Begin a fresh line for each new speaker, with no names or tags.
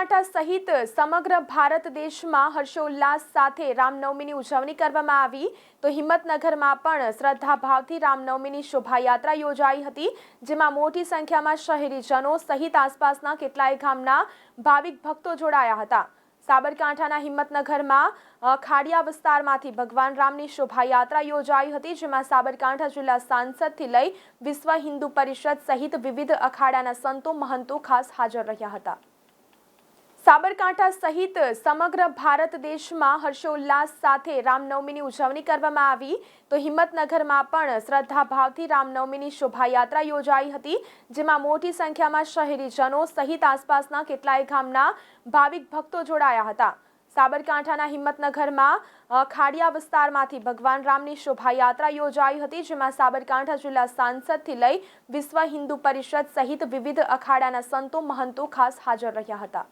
સાબરકાંઠા સહિત સમગ્ર ભારત દેશમાં હર્ષોલ્લાસ સાથે રામનવમીની ઉજવણી કરવામાં આવી. તો હિંમતનગરમાં પણ શ્રદ્ધાભાવથી રામનવમીની શોભાયાત્રા યોજાઈ હતી, જેમાં મોટી સંખ્યામાં શહેરીજનો સહિત આસપાસના કેટલાય ગામના ભાવિક ભક્તો જોડાયા હતા. સાબરકાંઠાના હિંમતનગરમાં ખાડિયા વિસ્તારમાંથી ભગવાન રામની શોભાયાત્રા યોજાઈ હતી, જેમાં સાબરકાંઠા જિલ્લા સાંસદથી લઈ વિશ્વ હિન્દુ પરિષદ સહિત વિવિધ અખાડાના સંતો મહંતો ખાસ હાજર રહ્યા હતા. સાબરકાંઠા સહિત સમગ્ર ભારત દેશમાં હર્ષોલ્લાસ સાથે રામનવમીની ઉજવણી કરવામાં આવી. તો હિંમતનગરમાં પણ શ્રદ્ધાભાવથી રામનવમીની શોભાયાત્રા યોજાઈ હતી, જેમાં મોટી સંખ્યામાં શહેરીજનો સહિત આસપાસના કેટલાય ગામના ભાવિક ભક્તો જોડાયા હતા. સાબરકાંઠાના હિંમતનગરમાં ખાડિયા વિસ્તારમાંથી ભગવાન રામની શોભાયાત્રા યોજાઈ હતી, જેમાં સાબરકાંઠા જિલ્લા સાંસદથી લઈ વિશ્વ હિન્દુ પરિષદ સહિત વિવિધ અખાડાના સંતો મહંતો ખાસ હાજર રહ્યા હતા.